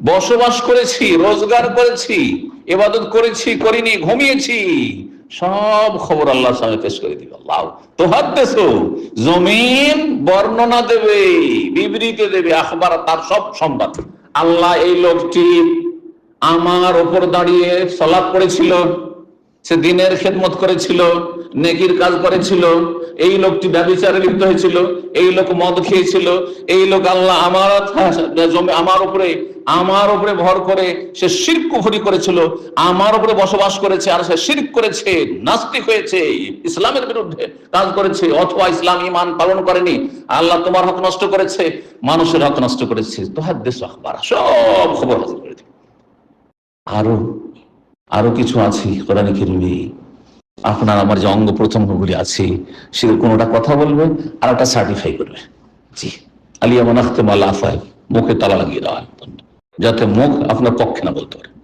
বসবাস করেছি, রোজগার করেছি এবাদত করেছি, করিনি, ঘুমিয়েছি। সব খবর আল্লাহ সামনে পেশ করে দিবে। আল্লাহ তো হাদ্দেছো জমিন বর্ণনা দেবে, বিবৃতি দেবে, আখবার তার সব সংবাদ আল্লাহ এই লোকটি আমার ওপর দাঁড়িয়ে সলাপ করেছিল সে দিনের খেদমত করেছিল নেকির কাজ করেছিল এই লোকটি ব্যবচারে লিপ্ত হয়েছিল, এই লোক মদ খেয়েছিল, এই লোক আল্লাহ আমার আমার উপরে আমার উপরে ভর করে সে শির কুফরি করেছিল, আমার উপরে বসবাস করেছে আর সে শির করেছে, নাস্তিক হয়েছে, ইসলামের বিরুদ্ধে কাজ করেছে, অথবা ইসলাম ইমান পালন করেনি। আল্লাহ তোমার হক নষ্ট করেছে, মানুষের হক নষ্ট করেছে। তো হাত দেশ আখবার, সব খবর হাজির করে আরও আরও কিছু আছে কোরআন কেরিমে। আপনার আমার যে অঙ্গ প্রত্যঙ্গগুলি আছে সে কোনোটা কথা বলবে, আর একটা সার্টিফাই করবে। জি। আলিয়া মনাখতে মাল আফায়, মুখে তালা লাগিয়ে দেওয়া। যাতে মুখ আপনার পক্ষে না বলতে পারে।